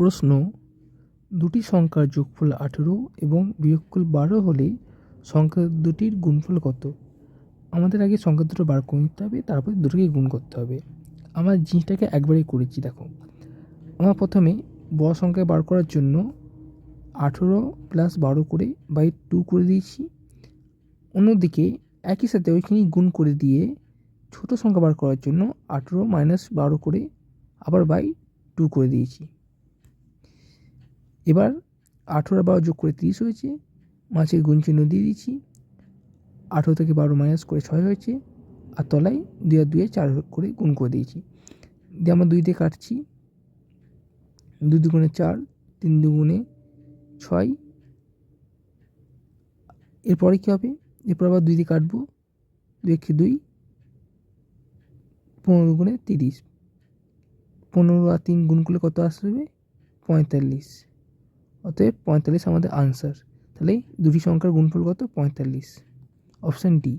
প্রশ্ন, দুটি সংখ্যার যোগফল আঠেরো এবং বিয়োগফল বারো হলে সংখ্যা দুটির গুণফল কত? আমাদের আগে সংখ্যা দুটো বার করে নিতে হবে, তারপর দুটোকে গুণ করতে হবে। আমার জিনিসটাকে একবারেই করেছি, দেখো। আমার প্রথমে বড় সংখ্যা বার করার জন্য আঠেরো প্লাস বারো করে বাই টু করে দিয়েছি। অন্যদিকে একই সাথে ওইখানেই গুণ করে দিয়ে ছোটো সংখ্যা বার করার জন্য আঠেরো মাইনাস বারো করে আবার বাই টু করে দিয়েছি। এবার আঠেরো বারো যোগ করে তিরিশ হয়েছে মাঝে গুণ চিহ্ন দিয়ে দিয়েছি আঠেরো থেকে বারো মাইনাস করে ছয় হয়েছে, আর তলায় দুই আর দুয়ে চার করে গুণ করে দিয়েছি। দিয়ে আমরা দুই দিয়ে কাটছি, দুই দুগুণে চার, তিন দুগুণে ছয়। এরপরে কী হবে? এরপর আবার দুই দিয়ে কাটবো, দুই একে দুই, পনেরো গুণে তিরিশ। পনেরো আর তিন গুণ করলে কত আসবে? পঁয়তাল্লিশ। অতএব পঁয়তাল্লিশ আমাদের আনসার তাহলে দুটি সংখ্যার গুণফল কত? পঁয়তাল্লিশ। Option D